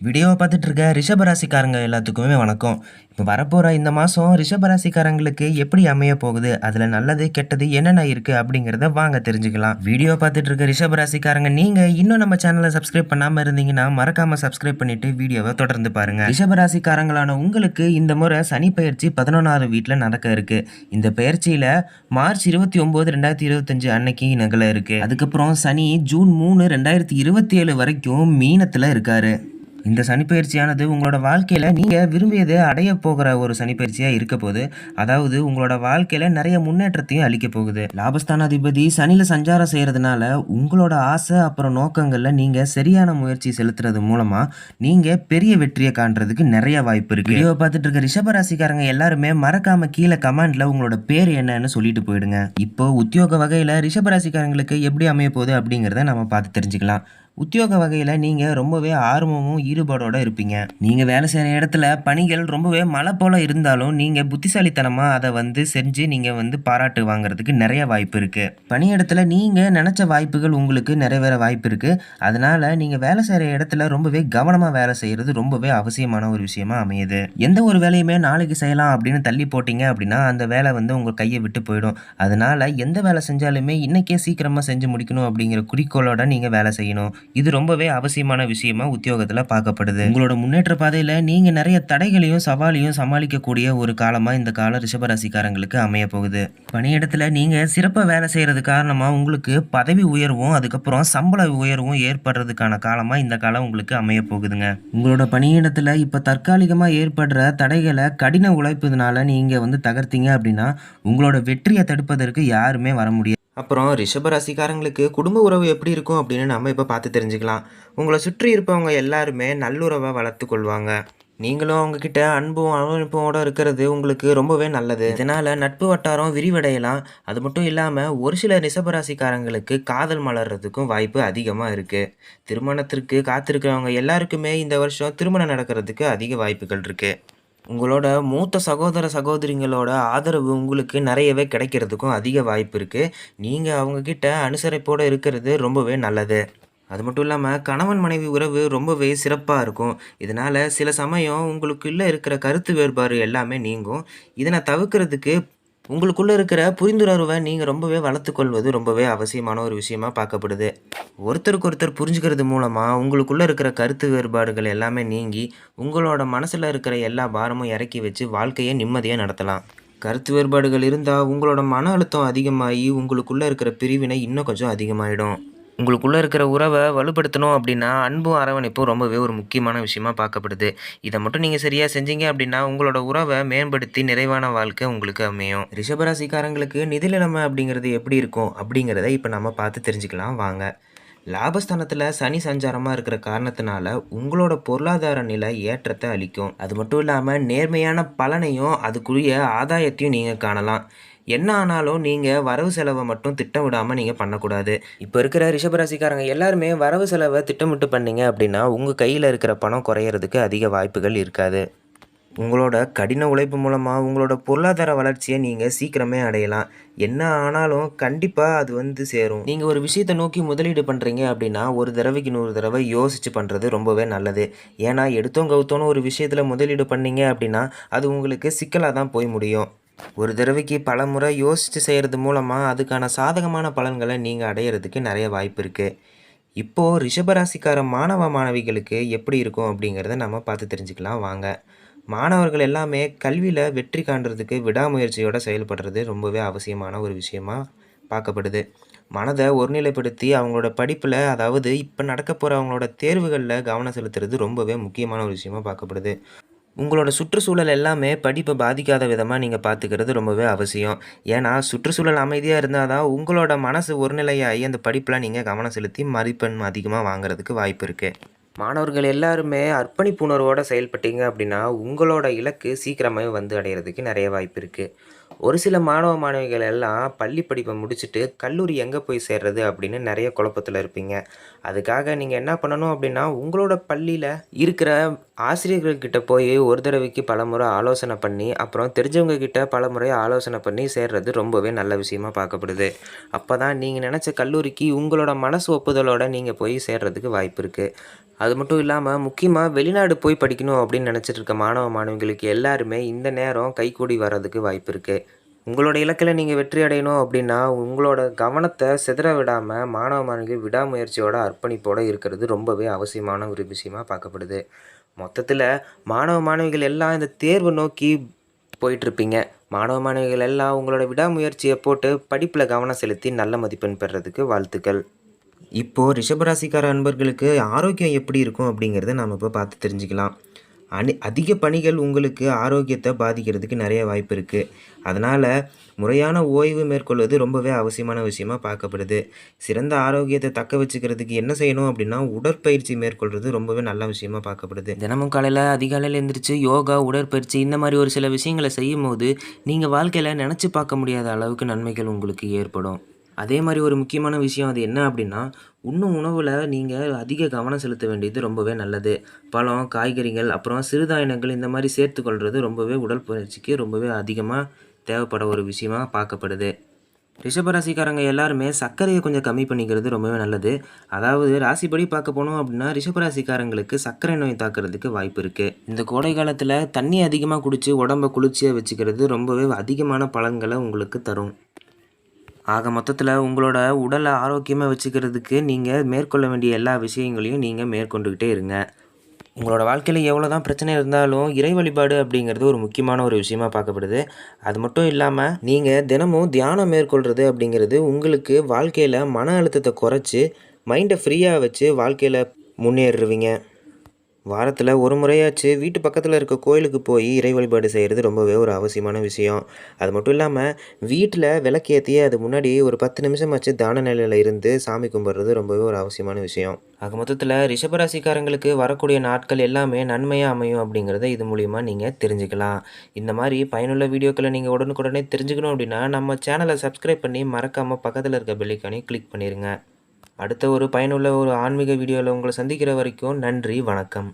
வீடியோவை பார்த்துட்டு இருக்க ரிஷபராசிக்காரங்க எல்லாத்துக்குமே வணக்கம். இப்போ வரப்போகிற இந்த மாதம் ரிஷபராசிக்காரங்களுக்கு எப்படி அமைய போகுது? அதில் நல்லது கெட்டது என்னென்ன இருக்குது அப்படிங்கிறத வாங்க தெரிஞ்சுக்கலாம். வீடியோ பார்த்துட்டு இருக்க ரிஷபராசிக்காரங்க நீங்கள் இன்னும் நம்ம சேனலை சப்ஸ்கிரைப் பண்ணாமல் இருந்தீங்கன்னா மறக்காமல் சப்ஸ்கிரைப் பண்ணிவிட்டு வீடியோவை தொடர்ந்து பாருங்கள் ரிஷபராசிக்காரங்களான உங்களுக்கு இந்த முறை சனி பயிற்சி பதினொன்றாவது வீட்டில் நடக்க இருக்குது இந்த பயிற்சியில் மார்ச் இருபத்தி ஒம்பது ரெண்டாயிரத்தி இருபத்தஞ்சு அன்னைக்கு நகலை இருக்குது அதுக்கப்புறம் சனி ஜூன் மூணு ரெண்டாயிரத்தி இருபத்தி ஏழு வரைக்கும் மீனத்தில் இருக்காரு. இந்த சனிப்பயிற்சியானது உங்களோட வாழ்க்கையில் நீங்கள் விரும்பியதை அடைய போகிற ஒரு சனிப்பயிற்சியாக இருக்க போகுது. அதாவது உங்களோட வாழ்க்கையில் நிறைய முன்னேற்றத்தையும் அளிக்க போகுது. லாபஸ்தானாதிபதி சனியில் சஞ்சாரம் செய்கிறதுனால உங்களோட ஆசை அப்புறம் நோக்கங்களில் நீங்கள் சரியான முயற்சி செலுத்துறது மூலமாக நீங்கள் பெரிய வெற்றியை காண்றதுக்கு நிறைய வாய்ப்பு இருக்குது வீடியோ பார்த்துட்டு இருக்க ரிஷபராசிக்காரங்க எல்லாருமே மறக்காம கீழே கமெண்ட்ல உங்களோட பேர் என்னன்னு சொல்லிட்டு போயிடுங்க. இப்போ உத்தியோக வகையில் ரிஷபராசிக்காரங்களுக்கு எப்படி அமைய போகுது அப்படிங்கிறத நம்ம பார்த்து தெரிஞ்சுக்கலாம். உத்தியோக வகையில் நீங்கள் ரொம்பவே ஆர்வமும் ஈடுபாடோட இருப்பீங்க. நீங்கள் வேலை செய்கிற இடத்துல பணிகள் ரொம்பவே மழை போல் இருந்தாலும் நீங்கள் புத்திசாலித்தனமாக அதை வந்து செஞ்சு நீங்கள் வந்து பாராட்டு வாங்குறதுக்கு நிறைய வாய்ப்பு இருக்குது பணியிடத்தில் நீங்கள் நினச்ச வாய்ப்புகள் உங்களுக்கு நிறைவேற வாய்ப்பு இருக்குது அதனால் நீங்கள் வேலை செய்கிற இடத்துல ரொம்பவே கவனமாக வேலை செய்கிறது ரொம்பவே அவசியமான ஒரு விஷயமா அமையுது. எந்த ஒரு வேலையுமே நாளைக்கு செய்யலாம் அப்படின்னு தள்ளி போட்டிங்க அப்படின்னா அந்த வேலை வந்து உங்கள் கையை விட்டு போயிடும். அதனால் எந்த வேலை செஞ்சாலுமே இன்றைக்கே சீக்கிரமாக செஞ்சு முடிக்கணும் அப்படிங்கிற குறிக்கோளோட நீங்கள் வேலை செய்யணும். இது ரொம்பவே அவசியமான விஷயமா உத்தியோகத்தில் பார்க்கப்படுது. உங்களோட முன்னேற்ற பாதையில் நீங்கள் நிறைய தடைகளையும் சவாலையும் சமாளிக்கக்கூடிய ஒரு காலமாக இந்த காலம் ரிஷபராசிக்காரங்களுக்கு அமைய போகுது. பணியிடத்தில் நீங்கள் சிறப்பாக வேலை செய்கிறது காரணமாக உங்களுக்கு பதவி உயர்வும் அதுக்கப்புறம் சம்பள உயர்வும் ஏற்படுறதுக்கான காலமாக இந்த காலம் உங்களுக்கு அமைய போகுதுங்க. உங்களோட பணியிடத்தில் இப்போ தற்காலிகமாக ஏற்படுற தடைகளை கடின உழைப்பதுனால நீங்கள் வந்து தகர்த்தீங்க அப்படின்னா உங்களோட வெற்றியை தடுப்பதற்கு யாருமே வர முடியாது. அப்புறம் ரிஷப ராசிக்காரங்களுக்கு குடும்ப உறவு எப்படி இருக்கும் அப்படின்னு நம்ம இப்போ பார்த்து தெரிஞ்சுக்கலாம். உங்களை சுற்றி இருப்பவங்க எல்லாருமே நல்லுறவை வளர்த்து கொள்வாங்க. நீங்களும் அவங்கக்கிட்ட அன்பும் அரவணைப்போட இருக்கிறது உங்களுக்கு ரொம்பவே நல்லது. இதனால் நட்பு வட்டாரம் விரிவடையலாம். அது மட்டும் இல்லாமல் ஒரு சில ரிஷபராசிக்காரங்களுக்கு காதல் மலர்றதுக்கும் வாய்ப்பு அதிகமாக இருக்குது திருமணத்திற்கு காத்திருக்கிறவங்க எல்லாருக்குமே இந்த வருஷம் திருமணம் நடக்கிறதுக்கு அதிக வாய்ப்புகள் இருக்குது உங்களோட மூத்த சகோதர சகோதரிங்களோட ஆதரவு உங்களுக்கு நிறையவே கிடைக்கிறதுக்கும் அதிக வாய்ப்பு இருக்குது நீங்கள் அவங்கக்கிட்ட அனுசரிப்போடு இருக்கிறது ரொம்பவே நல்லது. அது மட்டும் இல்லாமல் கணவன் மனைவி உறவு ரொம்பவே சிறப்பாக இருக்கும். இதனால் சில சமயம் உங்களுக்குள்ளே இருக்கிற கருத்து வேறுபாடு எல்லாமே நீங்கும். இதனை தவிர்க்கிறதுக்கு உங்களுக்குள்ளே இருக்கிற புரிந்துணர்வை நீங்கள் ரொம்பவே வளர்த்துக்கொள்வது ரொம்பவே அவசியமான ஒரு விஷயமா பார்க்கப்படுது. ஒருத்தருக்கு ஒருத்தர் புரிஞ்சுக்கிறது மூலமாக உங்களுக்குள்ளே இருக்கிற கருத்து வேறுபாடுகள் எல்லாமே நீங்கி உங்களோட மனசில் இருக்கிற எல்லா பாரமும் இறக்கி வச்சு வாழ்க்கையை நிம்மதியாக நடத்தலாம். கருத்து வேறுபாடுகள் இருந்தால் உங்களோட மன அழுத்தம் அதிகமாகி உங்களுக்குள்ளே இருக்கிற பிரிவினை இன்னும் கொஞ்சம் அதிகமாகிடும் உங்களுக்குள்ளே இருக்கிற உறவை வலுப்படுத்தணும் அப்படின்னா அன்பும் அரவணைப்பும் ரொம்பவே ஒரு முக்கியமான விஷயமா பார்க்கப்படுது. இதை மட்டும் நீங்கள் சரியாக செஞ்சீங்க அப்படின்னா உங்களோட உறவை மேம்படுத்தி நிறைவான வாழ்க்கை உங்களுக்கு அமையும். ரிஷபராசிக்காரங்களுக்கு நிதிநிலைமை அப்படிங்கிறது எப்படி இருக்கும் அப்படிங்கிறத இப்போ நம்ம பார்த்து தெரிஞ்சுக்கலாம். வாங்க. லாபஸ்தானத்தில் சனி சஞ்சாரமாக இருக்கிற காரணத்தினால உங்களோட பொருளாதார நிலை ஏற்றத்தை அளிக்கும். அது மட்டும் இல்லாமல் நேர்மையான பலனையும் அதுக்குரிய ஆதாயத்தையும் நீங்கள் காணலாம். என்ன ஆனாலும் நீங்கள் வரவு செலவை மட்டும் திட்டமிடாமல் நீங்கள் பண்ணக்கூடாது. இப்போ இருக்கிற ரிஷபராசிக்காரங்க எல்லாருமே வரவு செலவை திட்டமிட்டு பண்ணீங்க அப்படின்னா உங்கள் கையில் இருக்கிற பணம் குறையிறதுக்கு அதிக வாய்ப்புகள் இருக்காது. உங்களோட கடின உழைப்பு மூலமாக உங்களோட பொருளாதார வளர்ச்சியை நீங்கள் சீக்கிரமே அடையலாம். என்ன ஆனாலும் கண்டிப்பாக அது வந்து சேரும். நீங்கள் ஒரு விஷயத்தை நோக்கி முதலீடு பண்ணுறீங்க அப்படின்னா ஒரு தடவைக்கு நூறு தடவை யோசித்து பண்ணுறது ரொம்பவே நல்லது. ஏன்னா எடுத்தோம் கவுத்தோன்னு ஒரு விஷயத்தில் முதலீடு பண்ணீங்க அப்படின்னா அது உங்களுக்கு சிக்கலாக தான் போய் முடியும். ஒரு தடவைக்கு பல முறை யோசித்து செய்கிறது மூலமாக அதுக்கான சாதகமான பலன்களை நீங்கள் அடையிறதுக்கு நிறைய வாய்ப்பு இருக்குது இப்போது ரிஷபராசிக்கார மாணவ மாணவிகளுக்கு எப்படி இருக்கும் அப்படிங்கிறத நம்ம பார்த்து தெரிஞ்சுக்கலாம். வாங்க. மாணவர்கள் எல்லாமே கல்வியில் வெற்றி காண்றதுக்கு விடாமுயற்சியோட செயல்படுறது ரொம்பவே அவசியமான ஒரு விஷயமா பார்க்கப்படுது. மனதை ஒருநிலைப்படுத்தி அவங்களோட படிப்பில் அதாவது இப்போ நடக்க போகிற அவங்களோட தேர்வுகளில் கவனம் செலுத்துறது ரொம்பவே முக்கியமான ஒரு விஷயமா பார்க்கப்படுது. உங்களோட சுற்றுச்சூழல் எல்லாமே படிப்பை பாதிக்காத விதமாக நீங்கள் பார்த்துக்கிறது ரொம்பவே அவசியம். ஏன்னா சுற்றுச்சூழல் அமைதியாக இருந்தால் தான் உங்களோட மனசு ஒருநிலையாகி அந்த படிப்பில் நீங்கள் கவனம் செலுத்தி மதிப்பெண் அதிகமாக வாங்குறதுக்கு வாய்ப்பு இருக்குது மாணவர்கள் எல்லாருமே அர்ப்பணிப்பு உணர்வோடு செயல்பட்டீங்க அப்படின்னா உங்களோட இலக்கு சீக்கிரமாகவே வந்து அடையிறதுக்கு நிறைய வாய்ப்பு இருக்குது ஒரு சில மாணவ மாணவிகள் எல்லாம் பள்ளி படிப்பை முடிச்சுட்டு கல்லூரி எங்கே போய் சேர்றது அப்படின்னு நிறைய குழப்பத்தில் இருப்பீங்க. அதுக்காக நீங்கள் என்ன பண்ணணும் அப்படின்னா உங்களோட பள்ளியில் இருக்கிற ஆசிரியர்கள்கிட்ட போய் ஒரு தடவைக்கு பல முறை ஆலோசனை பண்ணி அப்புறம் தெரிஞ்சவங்க கிட்ட பல முறை ஆலோசனை பண்ணி சேர்றது ரொம்பவே நல்ல விஷயமா பார்க்கப்படுது. அப்போ தான் நீங்கள் நினச்ச கல்லூரிக்கு உங்களோட மனசு ஒப்புதலோடு நீங்கள் போய் சேர்றதுக்கு வாய்ப்பு இருக்குது அது மட்டும் இல்லாமல் முக்கியமாக வெளிநாடு போய் படிக்கணும் அப்படின்னு நினச்சிட்டு இருக்க மாணவ மாணவிகளுக்கு எல்லாருமே இந்த நேரம் கைகூடி வர்றதுக்கு வாய்ப்பு இருக்குது உங்களோட இலக்கில் நீங்கள் வெற்றி அடையணும் அப்படின்னா உங்களோட கவனத்தை சிதற விடாமல் மாணவ மாணவிகள் விடாமுயற்சியோட அர்ப்பணிப்போடு இருக்கிறது ரொம்பவே அவசியமான ஒரு விஷயமா பார்க்கப்படுது. மொத்தத்தில் மாணவ மாணவிகள் எல்லாம் இந்த தேர்வு நோக்கி போயிட்டுருப்பீங்க. மாணவ மாணவிகள் எல்லாம் உங்களோட விடாமுயற்சியை போட்டு படிப்பில் கவனம் செலுத்தி நல்ல மதிப்பெண் பெறுறதுக்கு வாழ்த்துக்கள். இப்போது ரிஷபராசிக்கார அன்பர்களுக்கு ஆரோக்கியம் எப்படி இருக்கும் அப்படிங்கிறத நாம் இப்போ பார்த்து தெரிஞ்சுக்கலாம். அனி அதிக பணிகள் உங்களுக்கு ஆரோக்கியத்தை பாதிக்கிறதுக்கு நிறைய வாய்ப்பு இருக்குது அதனால் முறையான ஓய்வு மேற்கொள்வது ரொம்பவே அவசியமான விஷயமா பார்க்கப்படுது. சிறந்த ஆரோக்கியத்தை தக்க வச்சுக்கிறதுக்கு என்ன செய்யணும் அப்படின்னா உடற்பயிற்சி மேற்கொள்வது ரொம்பவே நல்ல விஷயமா பார்க்கப்படுது. தினமும் காலையில் அதிகாலையில் எழுந்திரிச்சு யோகா உடற்பயிற்சி இந்த மாதிரி ஒரு சில விஷயங்களை செய்யும் போது நீங்கள் வாழ்க்கையில் நினச்சி பார்க்க முடியாத அளவுக்கு நன்மைகள் உங்களுக்கு ஏற்படும். அதே மாதிரி ஒரு முக்கியமான விஷயம் அது என்ன அப்படின்னா உண்ணும் உணவில் நீங்கள் அதிக கவனம் செலுத்த வேண்டியது ரொம்பவே நல்லது. பழம் காய்கறிகள் அப்புறம் சிறுதானியங்கள் இந்த மாதிரி சேர்த்துக்கொள்வது ரொம்பவே உடல் பயிற்சிக்கு ரொம்பவே அதிகமாக தேவைப்பட ஒரு விஷயமாக பார்க்கப்படுது. ரிஷபராசிக்காரங்க எல்லாருமே சர்க்கரையை கொஞ்சம் கம்மி பண்ணிக்கிறது ரொம்பவே நல்லது. அதாவது ராசிப்படி பார்க்க போனோம் அப்படின்னா ரிஷபராசிக்காரங்களுக்கு சர்க்கரை நோய் தாக்குறதுக்கு வாய்ப்பு இருக்குது இந்த கோடை காலத்தில் தண்ணி அதிகமாக குடித்து உடம்பை குளிர்ச்சியாக வச்சுக்கிறது ரொம்பவே அதிகமான பலன்களை உங்களுக்கு தரும். ஆக மொத்தத்தில் உங்களோட உடலை ஆரோக்கியமாக வச்சுக்கிறதுக்கு நீங்கள் மேற்கொள்ள வேண்டிய எல்லா விஷயங்களையும் நீங்கள் மேற்கொண்டுக்கிட்டே இருங்க. உங்களோட வாழ்க்கையில் எவ்வளோ தான் பிரச்சனை இருந்தாலும் இறை வழிபாடு அப்படிங்கிறது ஒரு முக்கியமான ஒரு விஷயமா பார்க்கப்படுது. அது மட்டும் இல்லாமல் நீங்கள் தினமும் தியானம் மேற்கொள்கிறது அப்படிங்கிறது உங்களுக்கு வாழ்க்கையில் மன அழுத்தத்தை குறைச்சி மைண்டை ஃப்ரீயாக வச்சு வாழ்க்கையில் முன்னேறுவீங்க. வாரத்தில் ஒரு முறையாச்சு வீட்டு பக்கத்தில் இருக்க கோயிலுக்கு போய் இறை வழிபாடு செய்கிறது ரொம்பவே ஒரு அவசியமான விஷயம். அது மட்டும் இல்லாமல் வீட்டில் விளக்கேற்றி அது முன்னாடி ஒரு பத்து நிமிஷமாச்சு தான நிலையில் இருந்து சாமி கும்பிட்றது ரொம்பவே ஒரு அவசியமான விஷயம். ஆக மொத்தத்தில் ரிஷபராசிக்காரங்களுக்கு வரக்கூடிய நாட்கள் எல்லாமே நன்மையாக அமையும் அப்படிங்கிறத இது மூலிமா நீங்கள் தெரிஞ்சுக்கலாம். இந்த மாதிரி பயனுள்ள வீடியோக்களை நீங்கள் உடனுக்குடனே தெரிஞ்சுக்கணும் அப்படின்னா நம்ம சேனலை சப்ஸ்கிரைப் பண்ணி மறக்காமல் பக்கத்தில் இருக்க பெல்லைக்கானே கிளிக் பண்ணிடுங்க அடுத்த ஒரு பயனுள்ள ஒரு ஆன்மீக வீடியோவில் உங்களை சந்திக்கிற வரைக்கும் நன்றி வணக்கம்.